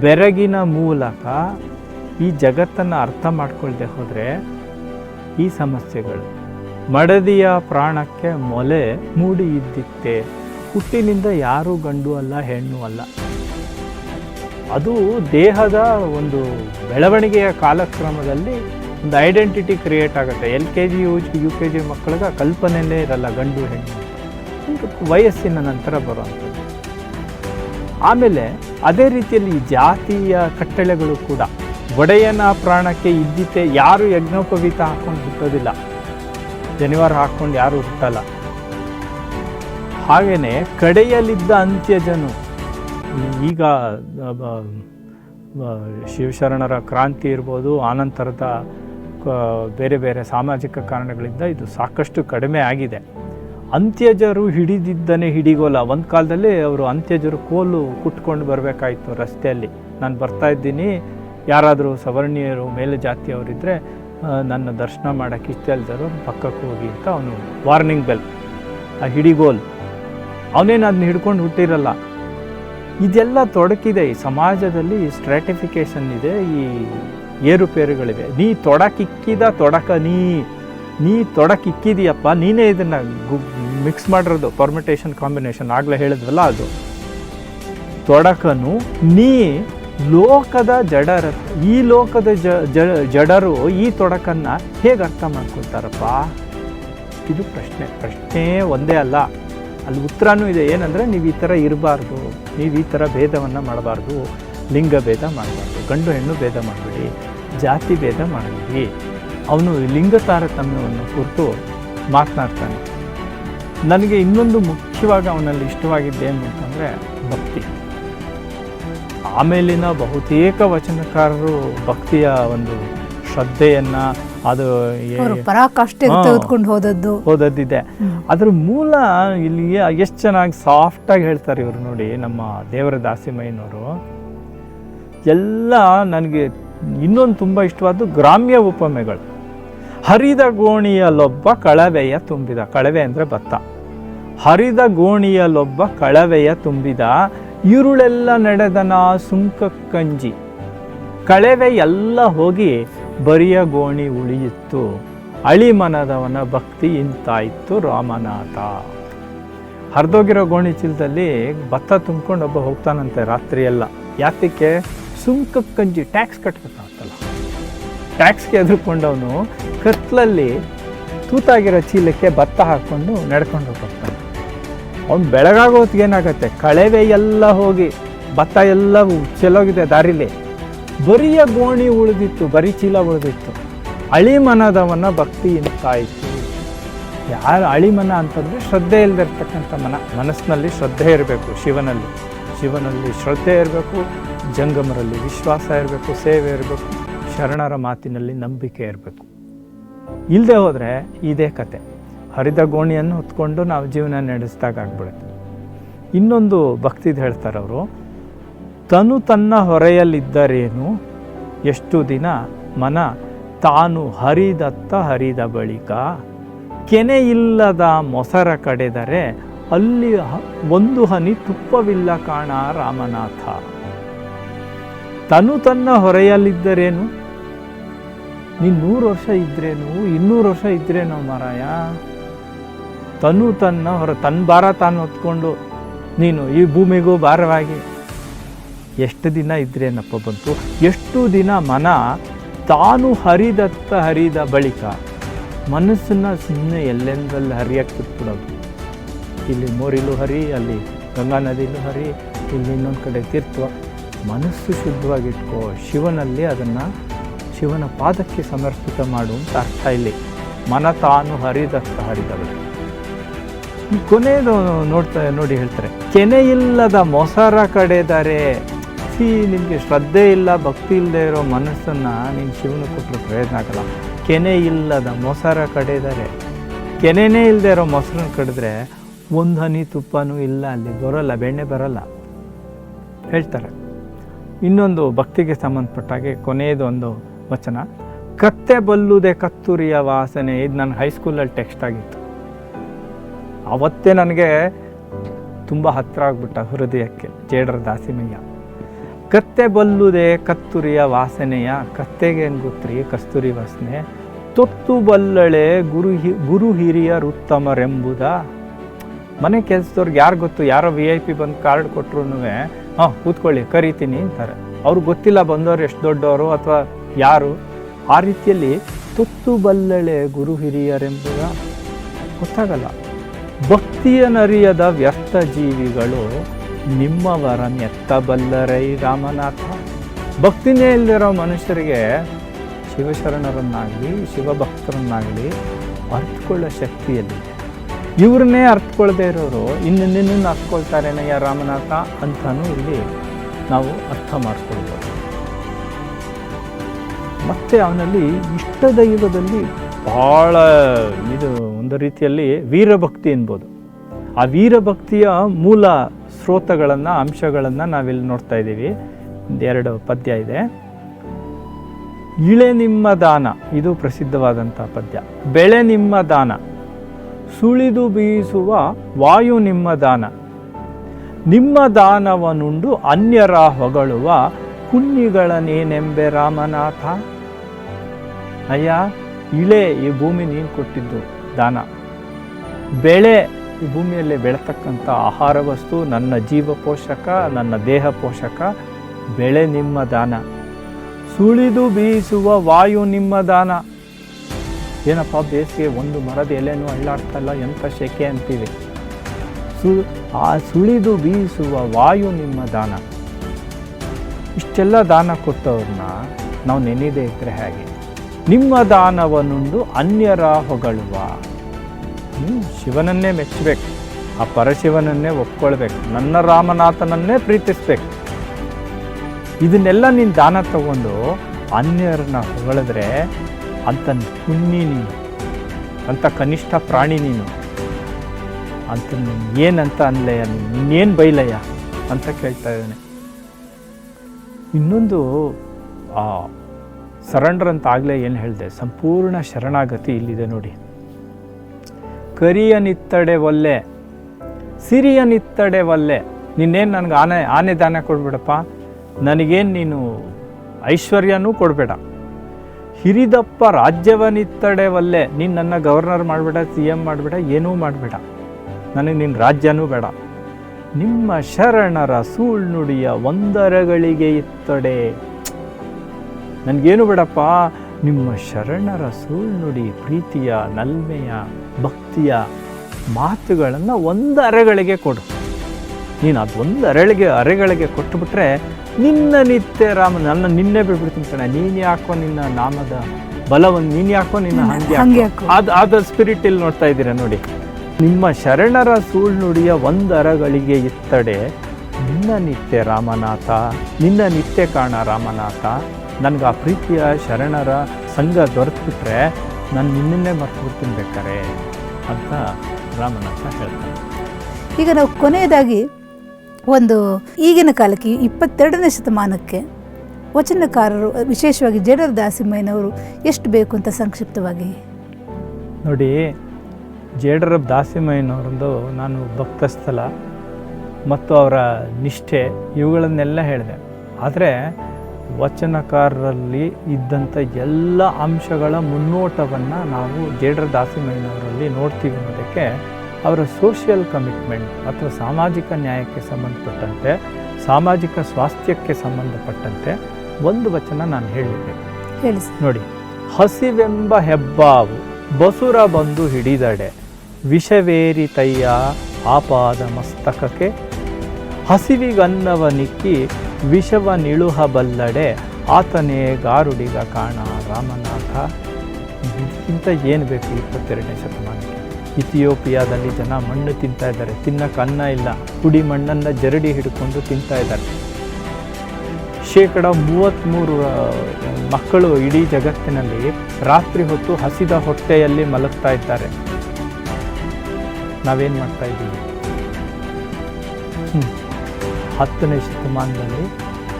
ಬೆರಗಿನ ಮೂಲಕ ಈ ಜಗತ್ತನ್ನು ಅರ್ಥ ಮಾಡ್ಕೊಳ್ದೆ ಹೋದರೆ ಈ ಸಮಸ್ಯೆಗಳು. ಮಡದಿಯ ಪ್ರಾಣಕ್ಕೆ ಮೊಲೆ ಮೂಡಿ ಇದ್ದಿತ್ತೆ. ಹುಟ್ಟಿನಿಂದ ಯಾರೂ ಗಂಡು ಅಲ್ಲ, ಹೆಣ್ಣು ಅಲ್ಲ. ಅದು ದೇಹದ ಒಂದು ಬೆಳವಣಿಗೆಯ ಕಾಲಕ್ರಮದಲ್ಲಿ ಒಂದು ಐಡೆಂಟಿಟಿ ಕ್ರಿಯೇಟ್ ಆಗುತ್ತೆ. L K G, U U K G ಮಕ್ಕಳಿಗೆ ಕಲ್ಪನೆಯೇ ಇರಲ್ಲ ಗಂಡು, ಹೆಣ್ಣು. ವಯಸ್ಸಿನ ನಂತರ ಬರುವಂಥದ್ದು. ಆಮೇಲೆ ಅದೇ ರೀತಿಯಲ್ಲಿ ಜಾತಿಯ ಕಟ್ಟಳೆಗಳು ಕೂಡ ಒಡೆಯನ ಪ್ರಾಣಕ್ಕೆ ಇದ್ದಿತೆ ಯಾರು ಯಜ್ಞೋಪವೀತ ಹಾಕ್ಕೊಂಡು ಹುಟ್ಟೋದಿಲ್ಲ. ಜನಿವಾರ ಹಾಕ್ಕೊಂಡು ಯಾರು ಹುಟ್ಟಲ್ಲ. ಹಾಗೆಯೇ ಕಡೆಯಲ್ಲಿದ್ದ ಅಂತ್ಯಜನು ಈಗ ಶಿವಶರಣರ ಕ್ರಾಂತಿ ಇರ್ಬೋದು ಆನಂತರದ ಬೇರೆ ಬೇರೆ ಸಾಮಾಜಿಕ ಕಾರಣಗಳಿಂದ ಇದು ಸಾಕಷ್ಟು ಕಡಿಮೆ ಆಗಿದೆ. ಅಂತ್ಯಜರು ಹಿಡಿದಿದ್ದನೆ ಹಿಡಿಗೋಲ ಒಂದು ಕಾಲದಲ್ಲಿ ಅವರು ಅಂತ್ಯಜರು ಕೋಲು ಕುಟ್ಕೊಂಡು ಬರಬೇಕಾಯಿತು ರಸ್ತೆಯಲ್ಲಿ. ನಾನು ಬರ್ತಾ ಇದ್ದೀನಿ. ಯಾರಾದರೂ ಸವರ್ಣೀಯರು ಮೇಲೆ ಜಾತಿಯವರಿದ್ದರೆ ನನ್ನ ದರ್ಶನ ಮಾಡೋಕ್ಕೆ ಇಷ್ಟ ಇಲ್ದರು ಪಕ್ಕಕ್ಕೆ ಹೋಗಿ ಅಂತ ಅವನು ವಾರ್ನಿಂಗ್ ಬೆಲ್ ಆ, ಹಿಡಿಗೋಲ್. ಅವನೇನು ಅದನ್ನ ಹಿಡ್ಕೊಂಡು ಹುಟ್ಟಿರಲ್ಲ. ಇದೆಲ್ಲ ತೊಡಕಿದೆ. ಈ ಸಮಾಜದಲ್ಲಿ ಸ್ಟ್ರಾಟಿಫಿಕೇಶನ್ ಇದೆ. ಈ ಏರುಪೇರುಗಳಿವೆ. ನೀ ತೊಡಕಿಕ್ಕಿದ ತೊಡಕ ನೀ ನೀ ತೊಡಕಿಕ್ಕಿದೀಯಪ್ಪ. ನೀನೇ ಇದನ್ನು ಗು ಮಿಕ್ಸ್ ಮಾಡಿರೋದು. ಪರ್ಮಿಟೇಷನ್ ಕಾಂಬಿನೇಷನ್ ಆಗಲೇ ಹೇಳಿದ್ವಲ್ಲ ಅದು. ತೊಡಕನು ನೀ ಲೋಕದ ಜಡರ, ಈ ಲೋಕದ ಜಡರು ಈ ತೊಡಕನ್ನು ಹೇಗೆ ಅರ್ಥ ಮಾಡ್ಕೊಳ್ತಾರಪ್ಪ? ಇದು ಪ್ರಶ್ನೆ. ಪ್ರಶ್ನೆ ಒಂದೇ ಅಲ್ಲ. ಅಲ್ಲಿ ಉತ್ತರನೂ ಇದೆ. ಏನಂದರೆ ನೀವು ಈ ಥರ ಇರಬಾರ್ದು, ನೀವು ಈ ಥರ ಭೇದವನ್ನು ಮಾಡಬಾರ್ದು, ಲಿಂಗ ಭೇದ ಮಾಡಬಾರ್ದು, ಗಂಡು ಹೆಣ್ಣು ಭೇದ ಮಾಡಬೇಡಿ, ಜಾತಿ ಭೇದ ಮಾಡಬೇಡಿ. ಅವನು ಲಿಂಗ ತಾರತಮ್ಯವನ್ನು ಕುರಿತು ಮಾತನಾಡ್ತಾನೆ. ನನಗೆ ಇನ್ನೊಂದು ಮುಖ್ಯವಾಗಿ ಅವನಲ್ಲಿ ಇಷ್ಟವಾಗಿದ್ದೇನು ಅಂತಂದರೆ ಭಕ್ತಿ. ಆಮೇಲಿನ ಬಹುತೇಕ ವಚನಕಾರರು ಭಕ್ತಿಯ ಒಂದು ಶ್ರದ್ಧೆಯನ್ನು ಅದು ಹಾ. ತೆಗೆದುಕೊಂಡು ಹೋದದ್ದು. ಹೋದದ್ದಿದೆ. ಅದ್ರ ಮೂಲ ಇಲ್ಲಿ ಎಷ್ಟು ಚೆನ್ನಾಗಿ ಸಾಫ್ಟಾಗಿ ಹೇಳ್ತಾರೆ ಇವರು ನೋಡಿ ನಮ್ಮ ದೇವರ ದಾಸಿಮಯ್ಯನವರು. ಎಲ್ಲ ನನಗೆ ಇನ್ನೊಂದು ತುಂಬ ಇಷ್ಟವಾದ್ದು ಗ್ರಾಮ್ಯ ಉಪಮೆಗಳು. ಹರಿದ ಗೋಣಿಯಲ್ಲೊಬ್ಬ ಕಳವೆಯ ತುಂಬಿದ ಕಳವೆ ಅಂದರೆ ಭತ್ತ. ಹರಿದ ಗೋಣಿಯಲ್ಲೊಬ್ಬ ಕಳವೆಯ ತುಂಬಿದ ಇರುಳೆಲ್ಲ ನಡೆದನ ಸುಂಕ ಕಂಜಿ. ಕಳವೆ ಎಲ್ಲ ಹೋಗಿ ಬರಿಯ ಗೋಣಿ ಉಳಿಯಿತ್ತು ಅಳಿಮನದವನ ಭಕ್ತಿ ಇಂತಾಯಿತು ರಾಮನಾಥ. ಹರಿದೋಗಿರೋ ಗೋಣಿ ಚೀಲದಲ್ಲಿ ಭತ್ತ ತುಂಬ್ಕೊಂಡು ಒಬ್ಬ ಹೋಗ್ತಾನಂತೆ ರಾತ್ರಿ ಎಲ್ಲ ಯಾತಕ್ಕೆ? ಸುಂಕ ಕಂಜಿ, ಟ್ಯಾಕ್ಸ್ ಕಟ್ಬೇಕಾಗ್ತಲ್ಲ. ಟ್ಯಾಕ್ಸ್ಗೆ ಎದುರುಕೊಂಡವನು ಕತ್ಲಲ್ಲಿ ತೂತಾಗಿರೋ ಚೀಲಕ್ಕೆ ಭತ್ತ ಹಾಕ್ಕೊಂಡು ನಡ್ಕೊಂಡು ಹೋಗ್ತಾನೆ. ಅವ್ನು ಬೆಳಗಾಗೋ ಹೊತ್ತಿಗೆ ಏನಾಗುತ್ತೆ? ಕಳೆವೆ ಎಲ್ಲ ಹೋಗಿ ಭತ್ತ ಎಲ್ಲ ಚೆಲ್ಲೋಗಿದೆ ದಾರಿಲಿ. ಬರಿಯ ಗೋಣಿ ಉಳಿದಿತ್ತು, ಬರಿ ಚೀಲ ಉಳಿದಿತ್ತು. ಅಳಿಮನದವನ ಭಕ್ತಿ ಇಂತಾಯಿತು ಯಾರು ಅಳಿಮನ ಅಂತಂದರೆ ಶ್ರದ್ಧೆ ಇಲ್ಲದಿರ್ತಕ್ಕಂಥ ಮನ. ಮನಸ್ಸಿನಲ್ಲಿ ಶ್ರದ್ಧೆ ಇರಬೇಕು ಶಿವನಲ್ಲಿ. ಶಿವನಲ್ಲಿ ಶ್ರದ್ಧೆ ಇರಬೇಕು, ಜಂಗಮರಲ್ಲಿ ವಿಶ್ವಾಸ ಇರಬೇಕು, ಸೇವೆ ಇರಬೇಕು, ಶರಣರ ಮಾತಿನಲ್ಲಿ ನಂಬಿಕೆ ಇರಬೇಕು. ಇಲ್ಲದೆ ಹೋದರೆ ಇದೇ ಕತೆ. ಹರಿದ ಗೋಣಿಯನ್ನು ಹೊತ್ಕೊಂಡು ನಾವು ಜೀವನ ನಡೆಸಿದಾಗ ಆಗ್ಬಿಡುತ್ತೆ. ಇನ್ನೊಂದು ಭಕ್ತಿದು ಹೇಳ್ತಾರೆ ಅವರು ತನು ತನ್ನ ಹೊರೆಯಲ್ಲಿದ್ದರೇನು? ಎಷ್ಟು ದಿನ? ಮನ, ತಾನು ಹರಿದತ್ತ ಹರಿದ ಬಳಿಕ ಕೆನೆಯಿಲ್ಲದ ಮೊಸರ ಕಡೆದರೆ ಅಲ್ಲಿ ಒಂದು ಹನಿ ತುಪ್ಪವಿಲ್ಲ ಕಾಣ ರಾಮನಾಥ. ತನು ತನ್ನ ಹೊರೆಯಲ್ಲಿದ್ದರೇನು? ನೀನು ನೂರು ವರ್ಷ ಇದ್ರೇನು? ಇನ್ನೂರು ವರ್ಷ ಇದ್ರೇನೋ ಮಾರಾಯ? ತನು ತನ್ನ ಹೊರ ತನ್ನ ಭಾರ ತಾನು ಹೊತ್ಕೊಂಡು ನೀನು ಈ ಭೂಮಿಗೂ ಭಾರವಾಗಿ ಎಷ್ಟು ದಿನ ಇದ್ರೇನಪ್ಪ ಬಂತು? ಎಷ್ಟು ದಿನ ಮನ ತಾನು ಹರಿದತ್ತ ಹರಿದ ಬಳಿಕ ಮನಸ್ಸನ್ನು ಸುಮ್ಮನೆ ಎಲ್ಲೆಂದಲ್ಲಿ ಹರಿಯಕ್ಕೆ ಬಿಟ್ಬಿಡೋದು. ಇಲ್ಲಿ ಮೋರಿಲು ಹರಿ, ಅಲ್ಲಿ ಗಂಗಾ ನದಿಲೂ ಹರಿ, ಇಲ್ಲಿ ಇನ್ನೊಂದು ಕಡೆ ತೀರ್ಥ. ಮನಸ್ಸು ಶುದ್ಧವಾಗಿಟ್ಕೋ, ಶಿವನಲ್ಲಿ ಅದನ್ನು ಶಿವನ ಪಾದಕ್ಕೆ ಸಮರ್ಪಿತ ಮಾಡು ಅಂತ ಅರ್ಥ ಇಲ್ಲಿ. ಮನ ತಾನು ಹರಿದತ್ತ ಹರಿದವರು ಕೊನೆಯದು ನೋಡ್ತಾ, ನೋಡಿ ಹೇಳ್ತಾರೆ, ಕೆನೆಯಿಲ್ಲದ ಮೊಸರ ಕಡೆದರೆ ಸಿ ನಿಮಗೆ ಶ್ರದ್ಧೆ ಇಲ್ಲ, ಭಕ್ತಿ ಇಲ್ಲದೆ ಇರೋ ಮನಸ್ಸನ್ನು ನೀನು ಶಿವನ ಕೊಟ್ಟರೆ ಪ್ರಯತ್ನ ಆಗಲ್ಲ. ಕೆನೆ ಇಲ್ಲದ ಮೊಸರ ಕಡೆದರೆ, ಕೆನೆನೇ ಇಲ್ಲದೆ ಇರೋ ಮೊಸರನ್ನ ಕಡಿದ್ರೆ ಒಂದು ಹನಿ ತುಪ್ಪನೂ ಇಲ್ಲ, ಅಲ್ಲಿ ಬರೋಲ್ಲ, ಬೆಣ್ಣೆ ಬರಲ್ಲ. ಹೇಳ್ತಾರೆ. ಇನ್ನೊಂದು ಭಕ್ತಿಗೆ ಸಂಬಂಧಪಟ್ಟಾಗೆ ಕೊನೆಯದು ಒಂದು ವಚನ. ಕತ್ತೆ ಬಲ್ಲುದೆ ಕತ್ತುರಿಯ ವಾಸನೆ, ಇದು ನನ್ನ ಹೈಸ್ಕೂಲಲ್ಲಿ ಟೆಕ್ಸ್ಟ್ ಆಗಿತ್ತು. ಅವತ್ತೇ ನನಗೆ ತುಂಬ ಹತ್ತಿರ ಆಗ್ಬಿಟ್ಟ ಹೃದಯಕ್ಕೆ, ಜೇಡರ ದಾಸಿಮಯ್ಯ. ಕತ್ತೆ ಬಲ್ಲುದೆ ಕತ್ತುರಿಯ ವಾಸನೆಯ, ಕತ್ತೆಗೆ ಏನು ಗೊತ್ತ್ರಿ ಕಸ್ತೂರಿ ವಾಸನೆ. ತೊತ್ತು ಬಲ್ಲಳೆ ಗುರು ಹಿ, ಗುರು ಹಿರಿಯರುತ್ತಮರೆಂಬುದ ಮನೆ ಕೆಲಸದವ್ರಿಗೆ ಯಾರು ಗೊತ್ತು? ಯಾರೋ ವಿ ಐ ಪಿ ಬಂದು ಕಾರ್ಡ್ ಕೊಟ್ಟರು ಹಾಂ, ಕೂತ್ಕೊಳ್ಳಿ, ಕರಿತೀನಿ ಅಂತಾರೆ. ಅವ್ರಿಗೆ ಗೊತ್ತಿಲ್ಲ ಬಂದವರು ಎಷ್ಟು ದೊಡ್ಡವರು ಅಥವಾ ಯಾರು. ಆ ರೀತಿಯಲ್ಲಿ ತುತ್ತು ಬಲ್ಲಳೆ ಗುರು ಹಿರಿಯರೆಂಬುದ ಗೊತ್ತಾಗಲ್ಲ. ಭಕ್ತಿಯನರಿಯದ ವ್ಯರ್ಥ ಜೀವಿಗಳು ನಿಮ್ಮವರನ್ ಎತ್ತಬಲ್ಲರೈ ರಾಮನಾಥ. ಭಕ್ತಿನೇ ಇಲ್ಲದಿರೋ ಮನುಷ್ಯರಿಗೆ ಶಿವಶರಣರನ್ನಾಗಲಿ, ಶಿವಭಕ್ತರನ್ನಾಗಲಿ ಅರ್ಥಕೊಳ್ಳೋ ಶಕ್ತಿಯಲ್ಲಿ ಇವ್ರನ್ನೇ ಅರ್ಥಕೊಳ್ಳದೆ ಇರೋರು ಇನ್ನೊಂದಿನ್ನೊಂದು ಅರ್ಥಕೊಳ್ತಾರೇನಯ್ಯ ರಾಮನಾಥ ಅಂತಲೂ ಇಲ್ಲಿ ನಾವು ಅರ್ಥ ಮಾಡ್ಕೊಳ್ಬೋದು. ಮತ್ತು ಅವನಲ್ಲಿ ಇಷ್ಟ ದೈವದಲ್ಲಿ ಭಾಳ ಇದು ಒಂದು ರೀತಿಯಲ್ಲಿ ವೀರಭಕ್ತಿ ಎನ್ಬೋದು. ಆ ವೀರಭಕ್ತಿಯ ಮೂಲ ಸ್ರೋತಗಳನ್ನು ಅಂಶಗಳನ್ನು ನಾವಿಲ್ಲಿ ನೋಡ್ತಾ ಇದ್ದೀವಿ. ಎರಡು ಪದ್ಯ ಇದೆ. ಇಳೆ ನಿಮ್ಮ ದಾನ, ಇದು ಪ್ರಸಿದ್ಧವಾದಂಥ ಪದ್ಯ. ಬೆಳೆ ನಿಮ್ಮ ದಾನ, ಸುಳಿದು ಬೀಸುವ ವಾಯು ನಿಮ್ಮ ದಾನ. ನಿಮ್ಮ ದಾನವನುಂಡು ಅನ್ಯರ ಹೊಗಳುವ ಕುನ್ನಿಗಳನೇನೆಂಬೆ ರಾಮನಾಥ. ಅಯ್ಯ, ಇಳೆ ಈ ಭೂಮಿ ನೀನು ಕೊಟ್ಟಿದ್ದು ದಾನ. ಬೆಳೆ ಈ ಭೂಮಿಯಲ್ಲಿ ಬೆಳತಕ್ಕಂಥ ಆಹಾರ ವಸ್ತು, ನನ್ನ ಜೀವ ಪೋಷಕ, ನನ್ನ ದೇಹ ಪೋಷಕ, ಬೆಳೆ ನಿಮ್ಮ ದಾನ. ಸುಳಿದು ಬೀಸುವ ವಾಯು ನಿಮ್ಮ ದಾನ. ಏನಪ್ಪ, ಬೇಸಿಗೆ ಒಂದು ಮರದ ಎಲೆನೂ ಅಳ್ಳಾಡ್ತಲ್ಲ ಎಂಥ ಶೆಕೆ ಅಂತೀವಿ. ಸು, ಆ ಸುಳಿದು ಬೀಸುವ ವಾಯು ನಿಮ್ಮ ದಾನ. ಇಷ್ಟೆಲ್ಲ ದಾನ ಕೊಟ್ಟವ್ರನ್ನ ನಾವು ನೆನೆದೇ ಇದ್ರೆ ಹೇಗೆ? ನಿಮ್ಮ ದಾನವನ್ನುಂಡು ಅನ್ಯರ ಹೊಗಳುವ. ಶಿವನನ್ನೇ ಮೆಚ್ಚಬೇಕು ಆ ಪರಶಿವನನ್ನೇ ಒಪ್ಕೊಳ್ಬೇಕು. ನನ್ನ ರಾಮನಾಥನನ್ನೇ ಪ್ರೀತಿಸ್ಬೇಕು. ಇದನ್ನೆಲ್ಲ ನೀನು ದಾನ ತಗೊಂಡು ಅನ್ಯರನ್ನ ಹೊಗಳಿದ್ರೆ ಅಂತ ಪುಣ್ಯ ನೀನು. ಅಂತ ಕನಿಷ್ಠ ಪ್ರಾಣಿ ನೀನು. ಅಂತ ನೀನು ಏನಂತ ಅನ್ಲಯ್ಯ ನೀನು? ಇನ್ನೇನು ಬೈಲಯ್ಯ? ಅಂತ ಕೇಳ್ತಾ ಇದ್ದಾನೆ. ಇನ್ನೊಂದು ಸರೆಂಡರ್ ಅಂತ ಆಗಲೇ ಏನು ಹೇಳಿದೆ? ಸಂಪೂರ್ಣ ಶರಣಾಗತಿ ಇಲ್ಲಿದೆ ನೋಡಿ. ಕರಿಯ ನಿತ್ತಡೆ ಒಲ್ಲೆ ಸಿರಿಯ ನಿತ್ತಡೆ ಒಲ್ಲೆ ನಿನ್ನೇನು ನನಗೆ ಆನೆ ಆನೆ ದಾನ ಕೊಡ್ಬೇಡಪ್ಪ. ನನಗೇನು ನೀನು ಐಶ್ವರ್ಯನೂ ಕೊಡಬೇಡ. ಹಿರಿದಪ್ಪ ರಾಜ್ಯವನಿತ್ತಡೆ ಒಲ್ಲೆ ನೀನು ನನ್ನ ಗವರ್ನರ್ ಮಾಡಬೇಡ, ಸಿ ಎಂ ಮಾಡಬೇಡ, ಏನೂ ಮಾಡಬೇಡ. ನನಗೆ ನಿನ್ನ ರಾಜ್ಯನೂ ಬೇಡ. ನಿಮ್ಮ ಶರಣರ ಸೂಳ್ನುಡಿಯ ಒಂದರಗಳಿಗೆ ಇತ್ತಡೆ. ನನಗೇನು ಬೇಡಪ್ಪ. ನಿಮ್ಮ ಶರಣರ ಸೂಳ್ನುಡಿ ಪ್ರೀತಿಯ ನಲ್ಮೆಯ ಭಕ್ತಿಯ ಮಾತುಗಳನ್ನು ಒಂದು ಅರೆಗಳಿಗೆ ಕೊಡು. ನೀನು ಅದೊಂದು ಒಂದು ಅರೆಗಳಿಗೆ ಅರೆಗಳಿಗೆ ಕೊಟ್ಟುಬಿಟ್ರೆ ನಿನ್ನ ನಿತ್ಯ ರಾಮ ನನ್ನ ನಿನ್ನೆ ಬಿಡ್ಬಿಡ್ತೀನಿ ಕಣ. ನೀನು ಯಾಕೋ ನಿನ್ನ ನಾಮದ ಬಲವನ್ನು ನೀನು ಯಾಕೋ ನಿನ್ನ ಹಂಗೆ. ಅದು ಅದು ಸ್ಪಿರಿಟ್ ಇಲ್ಲಿ ನೋಡ್ತಾ ಇದ್ದೀರಾ ನೋಡಿ. ನಿಮ್ಮ ಶರಣರ ಸೂಳ್ನುಡಿಯ ಒಂದು ಅರಗಳಿಗೆ ಇತ್ತಡೆ ನಿನ್ನ ನಿತ್ಯ ರಾಮನಾಥ ನಿನ್ನ ನಿತ್ಯ ಕಾಣ ರಾಮನಾಥ. ನನಗೆ ಆ ಪ್ರೀತಿಯ ಶರಣರ ಸಂಘ ದೊರೆತ್ಬಿಟ್ರೆ ನಾನು ನಿನ್ನನ್ನೇ ಮರ್ತ್ಬಿಡ್ತೀನಿ ಬೇಕಾರೆ ಅಂತ ರಾಮನಾಥ ಹೇಳ್ತಾನೆ. ಈಗ ನಾವು ಕೊನೆಯದಾಗಿ ಒಂದು ಈಗಿನ ಕಾಲಕ್ಕೆ ಇಪ್ಪತ್ತೆರಡನೇ ಶತಮಾನಕ್ಕೆ ವಚನಕಾರರು ವಿಶೇಷವಾಗಿ ಜೇಡರ್ ದಾಸಿಮಯ್ಯನವರು ಎಷ್ಟು ಬೇಕು ಅಂತ ಸಂಕ್ಷಿಪ್ತವಾಗಿ? ನೋಡಿ ಜೇಡರ ದಾಸಿಮಯ್ಯನವರದ್ದು ನಾನು ಭಕ್ತ ಸ್ಥಳ ಮತ್ತು ಅವರ ನಿಷ್ಠೆ ಇವುಗಳನ್ನೆಲ್ಲ ಹೇಳಿದೆ. ಆದರೆ ವಚನಕಾರರಲ್ಲಿ ಇದ್ದಂಥ ಎಲ್ಲ ಅಂಶಗಳ ಮುನ್ನೋಟವನ್ನು ನಾವು ಜೇಡರ ದಾಸಿಮಯ್ಯನವರಲ್ಲಿ ನೋಡ್ತೀವಿ ಅನ್ನೋದಕ್ಕೆ ಅವರ ಸೋಷಿಯಲ್ ಕಮಿಟ್ಮೆಂಟ್ ಅಥವಾ ಸಾಮಾಜಿಕ ನ್ಯಾಯಕ್ಕೆ ಸಂಬಂಧಪಟ್ಟಂತೆ ಸಾಮಾಜಿಕ ಸ್ವಾಸ್ಥ್ಯಕ್ಕೆ ಸಂಬಂಧಪಟ್ಟಂತೆ ಒಂದು ವಚನ ನಾನು ಹೇಳಿದ್ದೆ. ಹೇಳಿ ನೋಡಿ ಹಸಿವೆಂಬ ಹೆಬ್ಬಾವು ಬಸುರ ಬಂದು ಹಿಡಿದಡೆ ವಿಷವೇರಿತಯ್ಯ ಆಪಾದ ಮಸ್ತಕಕ್ಕೆ ಹಸಿವಿಗನ್ನವ ನಿಕ್ಕಿ ವಿಷವ ನಿಳುಹಬಲ್ಲಡೆ, ಆತನೇ ಗಾರುಡಿಗ ಕಾಣ ರಾಮನಾಥ. ಇಂಥ ಏನು ಬೇಕು ಇಪ್ಪತ್ತೆರಡನೇ ಶತಮಾನಕ್ಕೆ? ಇಥಿಯೋಪಿಯಾದಲ್ಲಿ ಜನ ಮಣ್ಣು ತಿಂತಾ ಇದ್ದಾರೆ. ತಿನ್ನಕ್ಕೆ ಅನ್ನ ಇಲ್ಲ. ಪುಡಿ ಮಣ್ಣನ್ನು ಜರಡಿ ಹಿಡ್ಕೊಂಡು ತಿಂತಾ ಇದ್ದಾರೆ. ಶೇಕಡ ಮೂವತ್ತ್ಮೂರು ಮಕ್ಕಳು ಇಡೀ ಜಗತ್ತಿನಲ್ಲಿ ರಾತ್ರಿ ಹೊತ್ತು ಹಸಿದ ಹೊಟ್ಟೆಯಲ್ಲಿ ಮಲಗ್ತಾ ಇದ್ದಾರೆ. ನಾವೇನು ಮಾಡ್ತಾ ಇದ್ದೀವಿ. ಹತ್ತನೇ ಶತಮಾನದಲ್ಲಿ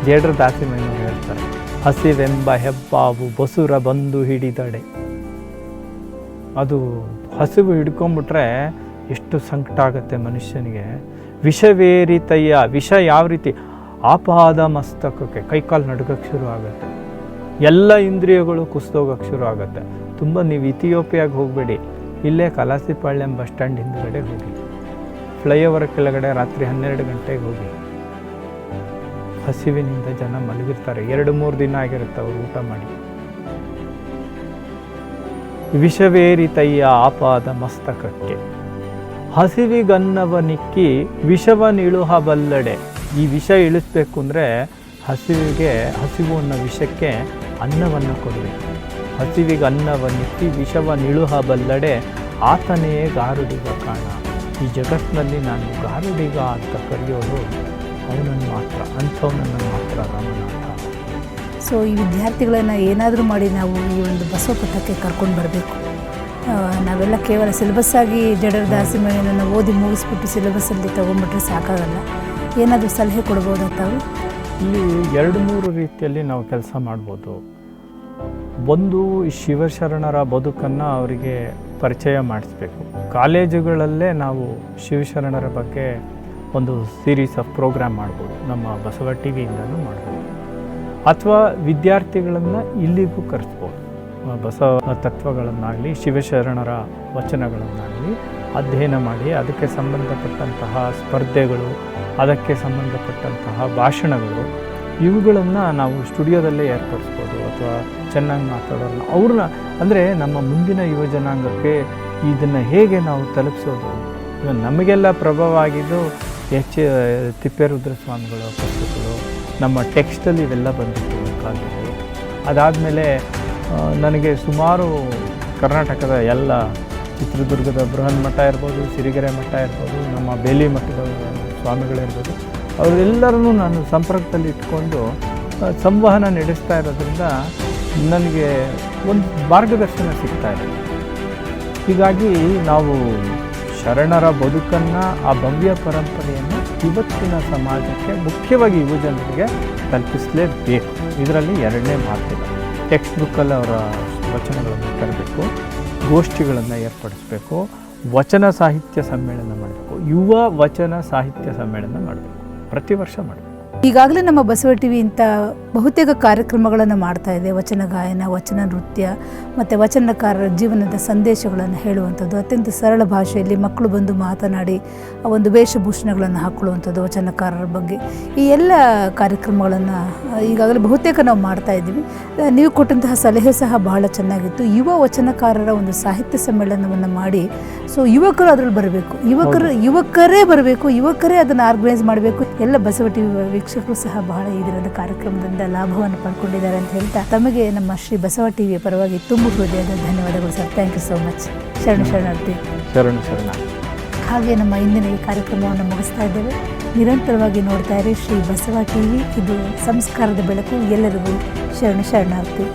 ಜೇಡ್ರ ದಾಸಿಮಯ್ಯನವರು ಹೇಳ್ತಾರೆ, ಹಸಿವೆಂಬ ಹೆಬ್ಬಾವು ಬಸುರ ಬಂದು ಹಿಡಿದಡೆ. ಅದು ಹಸಿವು ಹಿಡ್ಕೊಂಬಿಟ್ರೆ ಎಷ್ಟು ಸಂಕಟ ಆಗುತ್ತೆ ಮನುಷ್ಯನಿಗೆ. ವಿಷವೇರಿತಯ್ಯ, ವಿಷ ಯಾವ ರೀತಿ? ಆಪಾದ ಮಸ್ತಕಕ್ಕೆ ಕೈಕಾಲು ನಡುಗಕ್ಕೆ ಶುರು ಆಗುತ್ತೆ. ಎಲ್ಲ ಇಂದ್ರಿಯಗಳು ಕುಸಿದೋಗಕ್ಕೆ ಶುರು ಆಗುತ್ತೆ. ತುಂಬ ನೀವು ಇಥಿಯೋಪಿಯಾಗಿ ಹೋಗಬೇಡಿ. ಇಲ್ಲೇ ಕಲಾಸಿಪಾಳ್ಯಂ ಬಸ್ ಸ್ಟ್ಯಾಂಡ್ ಹಿಂದುಗಡೆ ಹೋಗಿ. ಫ್ಲೈಓವರ್ ಕೆಳಗಡೆ ರಾತ್ರಿ ಹನ್ನೆರಡು ಗಂಟೆಗೆ ಹೋಗಿ. ಹಸಿವಿನಿಂದ ಜನ ಮಲಗಿರ್ತಾರೆ. ಎರಡು, ಮೂರು ದಿನ ಆಗಿರುತ್ತೆ ಅವರು ಊಟ ಮಾಡಿ. ವಿಷವೇರಿತಯ್ಯ ಆಪಾದ ಮಸ್ತಕಕ್ಕೆ. ಹಸಿವಿಗನ್ನವ ನಿಕ್ಕಿ ವಿಷವನಿಳುಹಬಲ್ಲಡೆ. ಈ ವಿಷ ಇಳಿಸ್ಬೇಕು ಅಂದರೆ ಹಸಿವಿಗೆ, ಹಸಿವು ಅನ್ನೋ ವಿಷಕ್ಕೆ ಅನ್ನವನ್ನು ಕೊಡಬೇಕು. ಹಸಿವಿಗೆ ಅನ್ನವನ್ನಿಕ್ಕಿ ವಿಷವನಿಳುಹಬಲ್ಲಡೆ, ಆತನೇ ಗಾರುಡಿಗ ಕಾಣ. ಈ ಜಗತ್ತಿನಲ್ಲಿ ನಾನು ಗಾರುಡಿಗ ಅಂತ ಕರೆಯೋರು ಅವನನ್ನು ಮಾತ್ರ ಅಂಥವನನ್ನು ಮಾತ್ರ ರಾಮನಾಥ. ಸೊ ಈ ವಿದ್ಯಾರ್ಥಿಗಳನ್ನು ಏನಾದರೂ ಮಾಡಿ ನಾವು ಈ ಒಂದು ಬಸವ ಪಥಕ್ಕೆ ಕರ್ಕೊಂಡು ಬರಬೇಕು. ನಾವೆಲ್ಲ ಕೇವಲ ಸಿಲೆಬಸ್ಸಾಗಿ ಜಡರ ದಾಸಿಮಯ್ಯನನ್ನು ಓದಿ ಮುಗಿಸ್ಬಿಟ್ಟು ಸಿಲೆಬಸ್ಸಲ್ಲಿ ತೊಗೊಂಡ್ಬಿಟ್ರೆ ಸಾಕಾಗಲ್ಲ. ಏನಾದರೂ ಸಲಹೆ ಕೊಡ್ಬೋದಾ ತಾವು? ಇಲ್ಲಿ ಎರಡು ಮೂರು ರೀತಿಯಲ್ಲಿ ನಾವು ಕೆಲಸ ಮಾಡ್ಬೋದು. ಒಂದು ಶಿವಶರಣರ ಬದುಕನ್ನು ಅವರಿಗೆ ಪರಿಚಯ ಮಾಡಿಸ್ಬೇಕು. ಕಾಲೇಜುಗಳಲ್ಲೇ ನಾವು ಶಿವಶರಣರ ಬಗ್ಗೆ ಒಂದು ಸೀರೀಸ್ ಆಫ್ ಪ್ರೋಗ್ರಾಮ್ ಮಾಡ್ಬೋದು. ನಮ್ಮ ಬಸವ ಟಿ ವಿಯಿಂದನೂ ಮಾಡ್ಬೋದು. ಅಥವಾ ವಿದ್ಯಾರ್ಥಿಗಳನ್ನು ಇಲ್ಲಿಗೂ ಕರೆಸ್ಬೋದು. ಬಸವ ತತ್ವಗಳನ್ನಾಗಲಿ, ಶಿವಶರಣರ ವಚನಗಳನ್ನಾಗಲಿ ಅಧ್ಯಯನ ಮಾಡಿ, ಅದಕ್ಕೆ ಸಂಬಂಧಪಟ್ಟಂತಹ ಸ್ಪರ್ಧೆಗಳು, ಅದಕ್ಕೆ ಸಂಬಂಧಪಟ್ಟಂತಹ ಭಾಷಣಗಳು, ಇವುಗಳನ್ನು ನಾವು ಸ್ಟುಡಿಯೋದಲ್ಲೇ ಏರ್ಪಡಿಸ್ಬೋದು. ಅಥವಾ ಚೆನ್ನಾಗಿ ಮಾತಾಡೋರನ್ನ ಅವ್ರನ್ನ ಅಂದರೆ ನಮ್ಮ ಮುಂದಿನ ಯುವ ಜನಾಂಗಕ್ಕೆ ಇದನ್ನು ಹೇಗೆ ನಾವು ತಲುಪಿಸೋದು? ನಮಗೆಲ್ಲ ಪ್ರಭಾವ ಆಗಿದ್ದು ಎಚ್ ತಿಪ್ಪೇರುದ್ರ ಸ್ವಾಮಿಗಳ ಪುಸ್ತಕಗಳು, ನಮ್ಮ ಟೆಕ್ಸ್ಟಲ್ಲಿ ಇವೆಲ್ಲ ಬಂದಿತ್ತು ಕಾಲದಲ್ಲಿ. ಅದಾದಮೇಲೆ ನನಗೆ ಸುಮಾರು ಕರ್ನಾಟಕದ ಎಲ್ಲ ಚಿತ್ರದುರ್ಗದ ಬೃಹನ್ ಮಠ ಇರ್ಬೋದು, ಸಿರಿಗೆರೆ ಮಠ ಇರ್ಬೋದು, ನಮ್ಮ ಬೇಲಿ ಮಠದ ಸ್ವಾಮಿಗಳಿರ್ಬೋದು ಅವರೆಲ್ಲರನ್ನೂ ನಾನು ಸಂಪರ್ಕದಲ್ಲಿ ಇಟ್ಕೊಂಡು ಸಂವಹನ ನಡೆಸ್ತಾ ಇರೋದ್ರಿಂದ ನನಗೆ ಒಂದು ಮಾರ್ಗದರ್ಶನ ಸಿಗ್ತಾ ಇದೆ. ಹೀಗಾಗಿ ನಾವು ಶರಣರ ಬದುಕನ್ನು, ಆ ಭವ್ಯ ಪರಂಪರೆಯನ್ನು ಇವತ್ತಿನ ಸಮಾಜಕ್ಕೆ ಮುಖ್ಯವಾಗಿ ಯುವಜನರಿಗೆ ತಲುಪಿಸಲೇಬೇಕು ಇದರಲ್ಲಿ ಎರಡನೇ ಮಾತಿಲ್ಲ ಟೆಕ್ಸ್ಟ್ ಬುಕ್ಕಲ್ಲಿ ಅವರ ವಚನಗಳನ್ನು ತರಬೇಕು, ಗೋಷ್ಠಿಗಳನ್ನು ಏರ್ಪಡಿಸಬೇಕು, ವಚನ ಸಾಹಿತ್ಯ ಸಮ್ಮೇಳನ ಮಾಡಬೇಕು. ಯುವ ವಚನ ಸಾಹಿತ್ಯ ಸಮ್ಮೇಳನ ಮಾಡಬೇಕು. ಪ್ರತಿ ವರ್ಷ ಮಾಡಬೇಕು. ಈಗಾಗಲೇ ನಮ್ಮ ಬಸವ ಟಿ ವಿ ಇಂಥ ಬಹುತೇಕ ಕಾರ್ಯಕ್ರಮಗಳನ್ನು ಮಾಡ್ತಾ ಇದೆ. ವಚನ ಗಾಯನ ವಚನ ನೃತ್ಯ ಮತ್ತು ವಚನಕಾರರ ಜೀವನದ ಸಂದೇಶಗಳನ್ನು ಹೇಳುವಂಥದ್ದು. ಅತ್ಯಂತ ಸರಳ ಭಾಷೆಯಲ್ಲಿ ಮಕ್ಕಳು ಬಂದು ಮಾತನಾಡಿ ಒಂದು ವೇಷಭೂಷಣಗಳನ್ನು ಹಾಕ್ಕೊಳ್ಳುವಂಥದ್ದು ವಚನಕಾರರ ಬಗ್ಗೆ. ಈ ಎಲ್ಲ ಕಾರ್ಯಕ್ರಮಗಳನ್ನು ಈಗಾಗಲೇ ಬಹುತೇಕ ನಾವು ಮಾಡ್ತಾ ಇದ್ದೀವಿ. ನೀವು ಕೊಟ್ಟಂತಹ ಸಲಹೆ ಸಹ ಬಹಳ ಚೆನ್ನಾಗಿತ್ತು. ಯುವ ವಚನಕಾರರ ಒಂದು ಸಾಹಿತ್ಯ ಸಮ್ಮೇಳನವನ್ನು ಮಾಡಿ ಸೊ ಯುವಕರು ಅದರಲ್ಲಿ ಬರಬೇಕು. ಯುವಕರು ಯುವಕರೇ ಬರಬೇಕು ಯುವಕರೇ ಅದನ್ನು ಆರ್ಗನೈಸ್ ಮಾಡಬೇಕು. ಎಲ್ಲ ಬಸವ ಟಿ ವಿ ವೀಕ್ಷಕರು ಸಹ ಬಹಳ ಇದರದ ಕಾರ್ಯಕ್ರಮದಿಂದ ಲಾಭವನ್ನು ಪಡ್ಕೊಂಡಿದ್ದಾರೆ ಅಂತ ಹೇಳ್ತಾ ತಮಗೆ ನಮ್ಮ ಶ್ರೀ ಬಸವ ಟಿವಿಯ ಪರವಾಗಿ ತುಂಬ ಹೃದಯದ ಧನ್ಯವಾದಗಳು sir. Thank you so much ಶರಣ ಶರಣಾರ್ಥಿ. ಶರಣ ಶರಣ. ಹಾಗೆ ನಮ್ಮ ಇಂದಿನ ಈ ಕಾರ್ಯಕ್ರಮವನ್ನು ಮುಗಿಸ್ತಾ ಇದ್ದೇವೆ. ನಿರಂತರವಾಗಿ ನೋಡ್ತಾ ಇರಿ ಶ್ರೀ ಬಸವ ಟಿವಿ. ಇದು ಸಂಸ್ಕಾರದ ಬೆಳಕು ಎಲ್ಲರಿಗೂ. ಶರಣ ಶರಣಾರ್ಥಿ.